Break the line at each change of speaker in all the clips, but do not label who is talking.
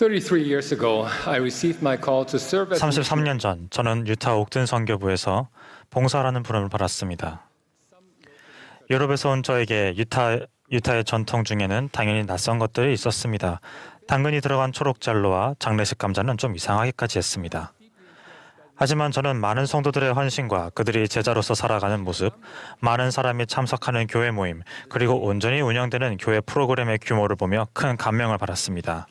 33 years ago, I received my call to serve as
33년 전 저는 유타 옥든 선교부에서 봉사라는 부름을 받았습니다. 유럽에서 온 저에게 유타 유타의 전통 중에는 당연히 낯선 것들이 있었습니다. 당근이 들어간 초록잘로와 장례식 감자는 좀 이상하기까지 했습니다. 하지만 저는 많은 성도들의 헌신과 그들이 제자로서 살아가는 모습, 많은 사람이 참석하는 교회 모임, 그리고 온전히 운영되는 교회 프로그램의 규모를 보며 큰 감명을 받았습니다.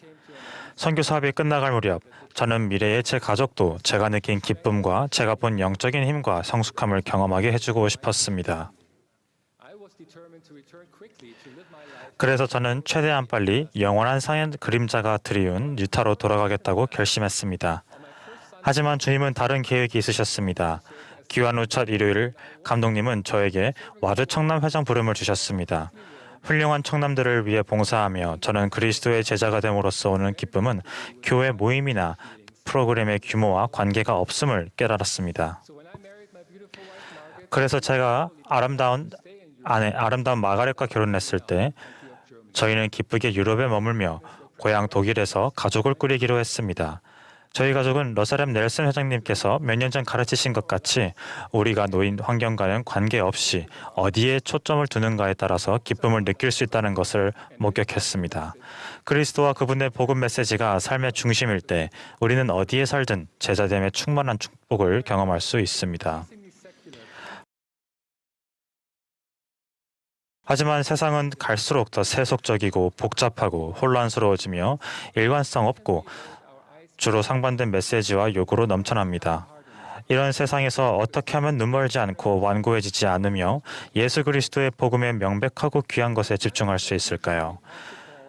선교 사업이 끝나갈 무렵 저는 미래의 제 가족도 제가 느낀 기쁨과 제가 본 영적인 힘과 성숙함을 경험하게 해주고 싶었습니다. 그래서 저는 최대한 빨리 영원한 상의 그림자가 드리운 유타로 돌아가겠다고 결심했습니다. 하지만 주님은 다른 계획이 있으셨습니다. 귀환 후 첫 일요일 감독님은 저에게 와드 청남 회장 부름을 주셨습니다. 훌륭한 청남들을 위해 봉사하며 저는 그리스도의 제자가 됨으로써 오는 기쁨은 교회 모임이나 프로그램의 규모와 관계가 없음을 깨달았습니다. 그래서 제가 아름다운 아내 아름다운 마가렛과 결혼했을 때 저희는 기쁘게 유럽에 머물며 고향 독일에서 가족을 꾸리기로 했습니다. 저희 가족은 러사렘 넬슨 회장님께서 몇 년 전 가르치신 것 같이 우리가 놓인 환경과는 관계없이 어디에 초점을 두는가에 따라서 기쁨을 느낄 수 있다는 것을 목격했습니다. 그리스도와 그분의 복음 메시지가 삶의 중심일 때 우리는 어디에 살든 제자됨의 충만한 축복을 경험할 수 있습니다. 하지만 세상은 갈수록 더 세속적이고 복잡하고 혼란스러워지며 일관성 없고 주로 상반된 메시지와 요구로 넘쳐납니다. 이런 세상에서 어떻게 하면 눈멀지 않고 완고해지지 않으며 예수 그리스도의 복음에 명백하고 귀한 것에 집중할 수 있을까요?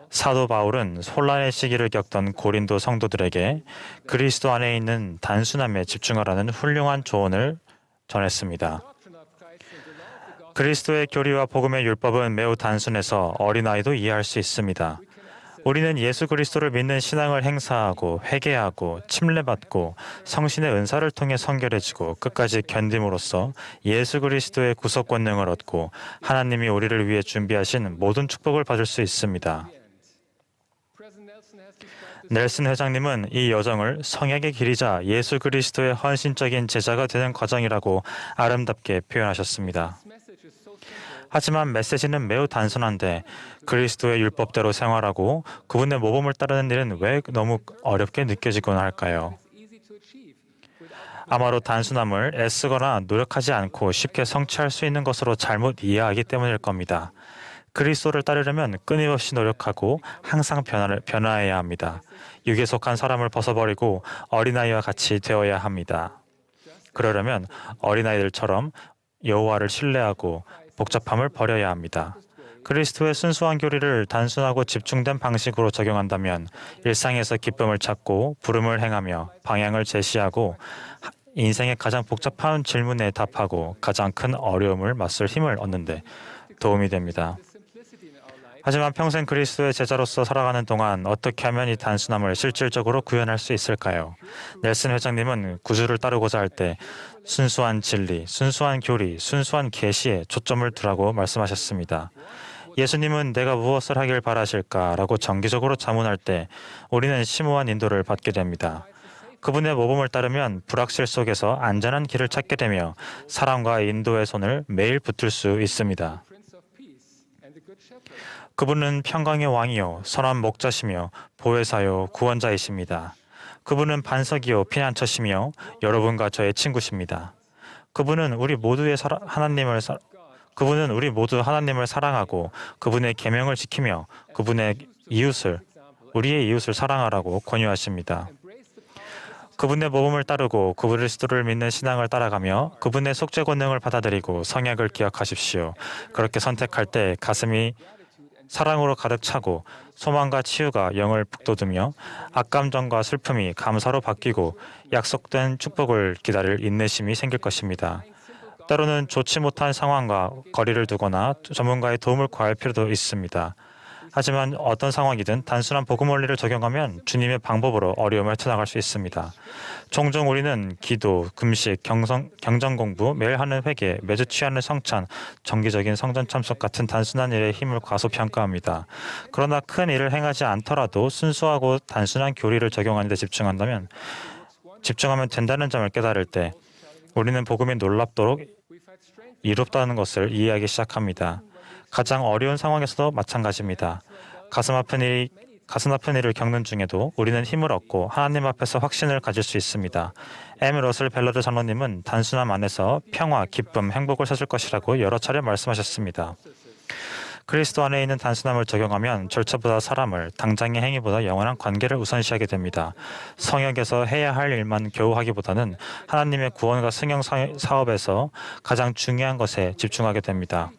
사도 바울은 혼란의 시기를 겪던 고린도 성도들에게 그리스도 안에 있는 단순함에 집중하라는 훌륭한 조언을 전했습니다. 그리스도의 교리와 복음의 율법은 매우 단순해서 어린아이도 이해할 수 있습니다. 우리는 예수 그리스도를 믿는 신앙을 행사하고 회개하고 침례받고 성신의 은사를 통해 성결해지고 끝까지 견딤으로써 예수 그리스도의 구속 권능을 얻고 하나님이 우리를 위해 준비하신 모든 축복을 받을 수 있습니다. 넬슨 회장님은 이 여정을 성약의 길이자 예수 그리스도의 헌신적인 제자가 되는 과정이라고 아름답게 표현하셨습니다. 하지만 메시지는 매우 단순한데 그리스도의 율법대로 생활하고 그분의 모범을 따르는 일은 왜 너무 어렵게 느껴지곤 할까요? 아마도 단순함을 애쓰거나 노력하지 않고 쉽게 성취할 수 있는 것으로 잘못 이해하기 때문일 겁니다. 그리스도를 따르려면 끊임없이 노력하고 항상 변화를 변화해야 합니다. 육에 속한 사람을 벗어버리고 어린아이와 같이 되어야 합니다. 그러려면 어린아이들처럼 여호와를 신뢰하고 복잡함을 버려야 합니다. 그리스도의 순수한 교리를 단순하고 집중된 방식으로 적용한다면 일상에서 기쁨을 찾고 부름을 행하며 방향을 제시하고 하- 인생의 가장 복잡한 질문에 답하고 가장 큰 어려움을 맞설 힘을 얻는데 도움이 됩니다. 하지만 평생 그리스도의 제자로서 살아가는 동안 어떻게 하면 이 단순함을 실질적으로 구현할 수 있을까요? 넬슨 회장님은 구주를 따르고자 할 때 순수한 진리, 순수한 교리, 순수한 계시에 초점을 두라고 말씀하셨습니다. 예수님은 내가 무엇을 하길 바라실까라고 정기적으로 자문할 때 우리는 심오한 인도를 받게 됩니다. 그분의 모범을 따르면 불확실 속에서 안전한 길을 찾게 되며 사랑과 인도의 손을 매일 붙들 수 있습니다. 그분은 평강의 왕이요 선한 목자시며 보혜사요 구원자이십니다. 그분은 반석이요 피난처시며 여러분과 저의 친구십니다. 그분은 우리 모두의 사라, 하나님을 사, 그분은 우리 모두 하나님을 사랑하고 그분의 계명을 지키며 그분의 이웃을 우리의 이웃을 사랑하라고 권유하십니다. 그분의 모범을 따르고 그리스도를 믿는 신앙을 따라가며 그분의 속죄 권능을 받아들이고 성약을 기억하십시오. 그렇게 선택할 때 가슴이 사랑으로 가득 차고 소망과 치유가 영을 북돋으며 악감정과 슬픔이 감사로 바뀌고 약속된 축복을 기다릴 인내심이 생길 것입니다. 때로는 좋지 못한 상황과 거리를 두거나 전문가의 도움을 구할 필요도 있습니다. 하지만 어떤 상황이든 단순한 복음 원리를 적용하면 주님의 방법으로 어려움을 헤쳐나갈 수 있습니다. 종종 우리는 기도, 금식, 경성, 경전 공부, 매일 하는 회개, 매주 취하는 성찬, 정기적인 성전 참석 같은 단순한 일에 힘을 과소평가합니다. 그러나 큰 일을 행하지 않더라도 순수하고 단순한 교리를 적용하는 데 집중한다면 집중하면 된다는 점을 깨달을 때 우리는 복음이 놀랍도록 이롭다는 것을 이해하기 시작합니다. 가장 어려운 상황에서도 마찬가지입니다. 가슴 아픈 일이 가슴 아픈 일을 겪는 중에도 우리는 힘을 얻고 하나님 앞에서 확신을 가질 수 있습니다. M. 러슬 벨러드 장로님은 단순함 안에서 평화, 기쁨, 행복을 찾을 것이라고 여러 차례 말씀하셨습니다. 그리스도 안에 있는 단순함을 적용하면 절차보다 사람을, 당장의 행위보다 영원한 관계를 우선시하게 됩니다. 성역에서 해야 할 일만 겨우 하기보다는 하나님의 구원과 사- 사업에서 가장 중요한 것에 집중하게 됩니다.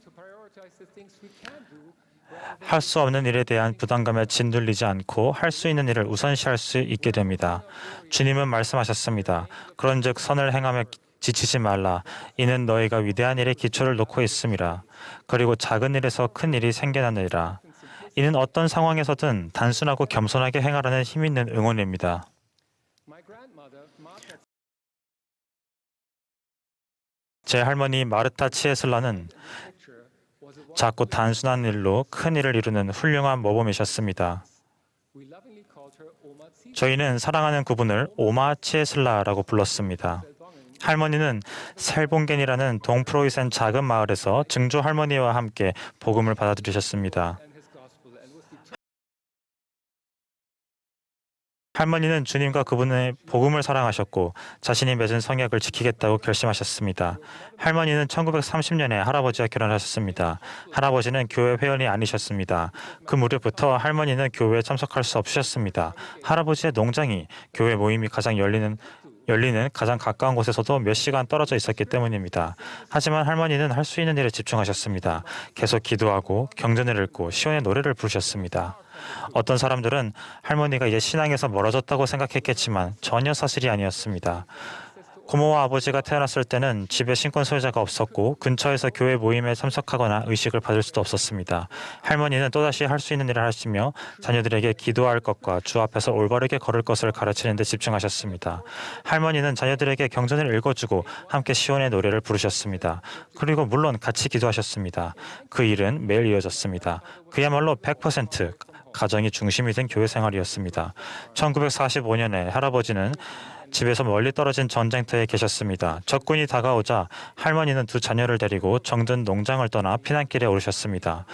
할 수 없는 일에 대한 부담감에 짓눌리지 않고 할 수 있는 일을 우선시할 수 있게 됩니다. 주님은 말씀하셨습니다. 그런즉 선을 행하며 지치지 말라. 이는 너희가 위대한 일에 기초를 놓고 있음이라. 그리고 작은 일에서 큰 일이 생겨나느니라. 이는 어떤 상황에서든 단순하고 겸손하게 행하라는 힘 있는 응원입니다. 제 할머니 마르타 치에슬라는 작고 단순한 일로 큰 일을 이루는 훌륭한 모범이셨습니다. 저희는 사랑하는 그분을 오마 치에슬라라고 불렀습니다. 할머니는 셀봉겐이라는 동프로이센 작은 마을에서 증조 할머니와 함께 복음을 받아들이셨습니다. 할머니는 주님과 그분의 복음을 사랑하셨고 자신이 맺은 성약을 지키겠다고 결심하셨습니다. 할머니는 1930년에 할아버지와 결혼하셨습니다. 할아버지는 교회 회원이 아니셨습니다. 그 무렵부터 할머니는 교회에 참석할 수 없으셨습니다. 할아버지의 농장이 교회 모임이 가장 열리는 열리는 가장 가까운 곳에서도 몇 시간 떨어져 있었기 때문입니다. 하지만 할머니는 할 수 있는 일에 집중하셨습니다. 계속 기도하고 경전을 읽고 시온의 노래를 부르셨습니다. 어떤 사람들은 할머니가 이제 신앙에서 멀어졌다고 생각했겠지만 전혀 사실이 아니었습니다. 고모와 아버지가 태어났을 때는 집에 신권 소유자가 없었고 근처에서 교회 모임에 참석하거나 의식을 받을 수도 없었습니다. 할머니는 또다시 할 수 있는 일을 하시며 자녀들에게 기도할 것과 주 앞에서 올바르게 걸을 것을 가르치는 데 집중하셨습니다. 할머니는 자녀들에게 경전을 읽어주고 함께 시온의 노래를 부르셨습니다. 그리고 물론 같이 기도하셨습니다. 그 일은 매일 이어졌습니다. 그야말로 100% 가정이 중심이 된 교회 생활이었습니다. 1945년에 할아버지는 집에서 멀리 떨어진 전쟁터에 계셨습니다. 적군이 다가오자 할머니는 두 자녀를 데리고 정든 농장을 떠나 피난길에 오르셨습니다.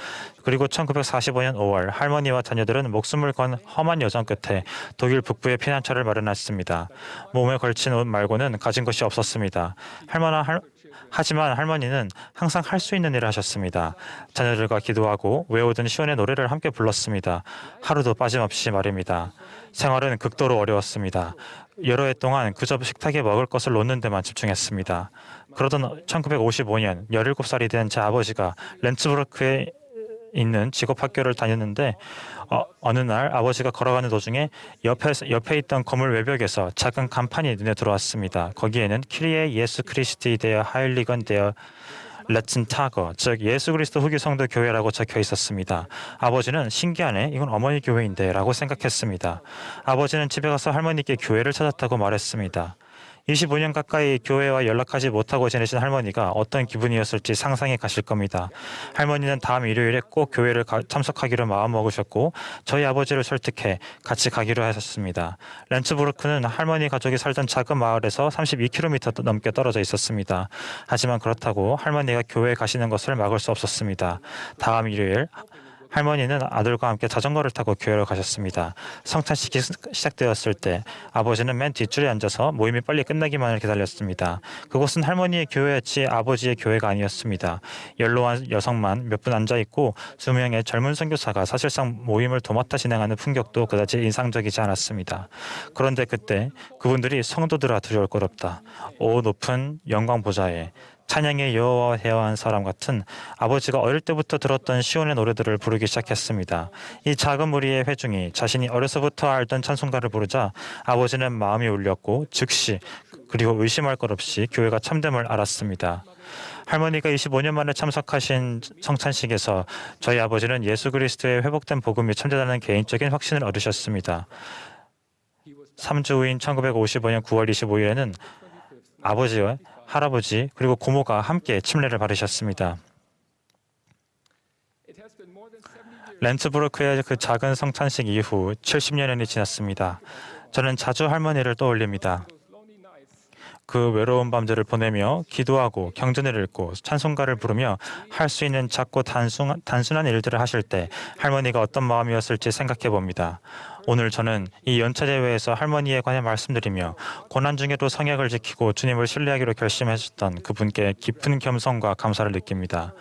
그리고 1945년 5월 할머니와 자녀들은 목숨을 건 험한 여정 끝에 독일 북부에 피난처를 마련했습니다. 몸에 걸친 옷 말고는 가진 것이 없었습니다. 할머나 할, 하지만 할머니는 항상 할 수 있는 일을 하셨습니다. 자녀들과 기도하고 외우던 시온의 노래를 함께 불렀습니다. 하루도 빠짐없이 말입니다. 생활은 극도로 어려웠습니다. 여러 해 동안 그저 식탁에 먹을 것을 놓는 데만 집중했습니다. 그러던 1955년 17살이 된 제 아버지가 렌츠부르크에 있는 직업 학교를 다녔는데 어, 어느 날 아버지가 걸어가는 도중에 옆에 옆에 있던 건물 외벽에서 작은 간판이 눈에 들어왔습니다. 거기에는 키리에 예수 크리스티 데어 하일리건 데어 레츠 타거 즉 예수 그리스도 후기 성도 교회라고 적혀 있었습니다. 아버지는 신기하네 이건 어머니 교회인데라고 생각했습니다. 아버지는 집에 가서 할머니께 교회를 찾았다고 말했습니다. 25년 가까이 교회와 연락하지 못하고 지내신 할머니가 어떤 기분이었을지 상상이 가실 겁니다. 할머니는 다음 일요일에 꼭 교회를 가- 참석하기로 마음먹으셨고 저희 아버지를 설득해 같이 가기로 하셨습니다. 렌츠부르크는 할머니 가족이 살던 작은 마을에서 32km 넘게 떨어져 있었습니다. 하지만 그렇다고 할머니가 교회에 가시는 것을 막을 수 없었습니다. 다음 일요일 할머니는 아들과 함께 자전거를 타고 교회로 가셨습니다. 성찬식이 시- 시작되었을 때 아버지는 맨 뒷줄에 앉아서 모임이 빨리 끝나기만을 기다렸습니다. 그곳은 할머니의 교회였지 아버지의 교회가 아니었습니다. 연로한 여성만 몇 분 앉아 있고 두 명의 젊은 선교사가 사실상 모임을 도맡아 진행하는 풍경도 그다지 인상적이지 않았습니다. 그런데 그때 그분들이 성도들아 두려울 것 없다. 오 높은 영광 보좌에 찬양의 여호와 헤어한 사람 같은 아버지가 어릴 때부터 들었던 시온의 노래들을 부르기 시작했습니다. 이 작은 무리의 회중이 자신이 어려서부터 알던 찬송가를 부르자 아버지는 마음이 울렸고 즉시 그리고 의심할 것 없이 교회가 참됨을 알았습니다. 할머니가 25년 만에 참석하신 성찬식에서 저희 아버지는 예수 그리스도의 회복된 복음이 참되다는 개인적인 확신을 얻으셨습니다. 3주 후인 1955년 9월 25일에는 아버지와 할아버지 그리고 고모가 함께 침례를 받으셨습니다.
It has been more than 70 years
렌츠부르크의 그 작은 성찬식 이후 70여년이 지났습니다. 저는 자주 할머니를 떠올립니다. 그 외로운 밤들을 보내며 기도하고 경전을 읽고 찬송가를 부르며 할 수 있는 작고 단순한, 단순한 일들을 하실 때 할머니가 어떤 마음이었을지 생각해 봅니다. 오늘 저는 이 연차 대회에서 할머니에 관해 말씀드리며 고난 중에도 성약을 지키고 주님을 신뢰하기로 결심하셨던 그분께 깊은 겸손과 감사를 느낍니다.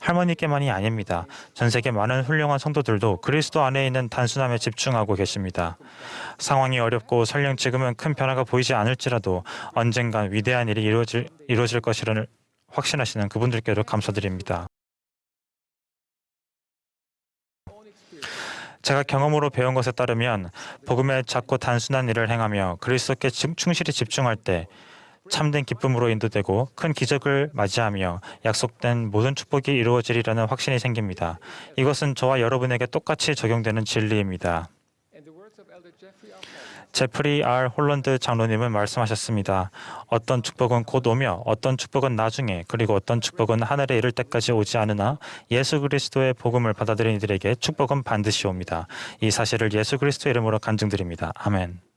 할머니께만이 아닙니다. 전 세계 많은 훌륭한 성도들도 그리스도 안에 있는 단순함에 집중하고 계십니다. 상황이 어렵고 설령 지금은 큰 변화가 보이지 않을지라도 언젠간 위대한 일이 이루어질, 이루어질 것이라는 확신하시는 그분들께도 감사드립니다. 제가 경험으로 배운 것에 따르면 복음의 작고 단순한 일을 행하며 그리스도께 집- 충실히 집중할 때 참된 기쁨으로 인도되고 큰 기적을 맞이하며 약속된 모든 축복이 이루어지리라는 확신이 생깁니다. 이것은 저와 여러분에게 똑같이 적용되는 진리입니다. 제프리 R. 홀런드 장로님은 말씀하셨습니다. 어떤 축복은 곧 오며 어떤 축복은 나중에 그리고 어떤 축복은 하늘에 이를 때까지 오지 않으나 예수 그리스도의 복음을 받아들인 이들에게 축복은 반드시 옵니다. 이 사실을 예수 그리스도 이름으로 간증드립니다. 아멘.